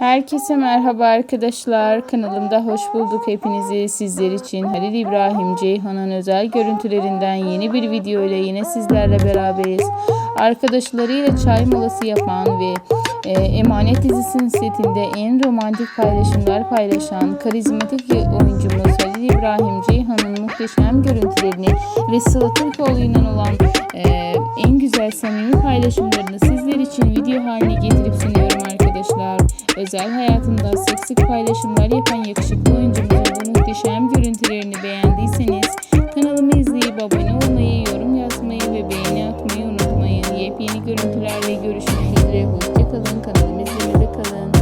Herkese merhaba arkadaşlar. Kanalımda hoş bulduk hepinizi. Sizler için Halil İbrahim Ceyhan'ın özel görüntülerinden yeni bir video ile yine sizlerle beraberiz. Arkadaşlarıyla çay molası yapan ve e, Emanet dizisinin setinde en romantik paylaşımlar paylaşan karizmatik oyuncumuz Halil İbrahim Ceyhan'ın muhteşem görüntülerini ve Sıla Türkoğlu ile olan e, en güzel samimi paylaşımlarını sizler için video haline getirip sunuyorum arkadaşlar. Özel hayatında sık sık paylaşımlar yapan yakışıklı oyuncumuzun bu muhteşem görüntülerini beğendiyseniz kanalımı izleyip abone olmayı, yorum yazmayı ve beğeni atmayı unutmayın. Yepyeni görüntülerle görüşmek üzere. Hoşçakalın. Kanalımı izlemede kalın.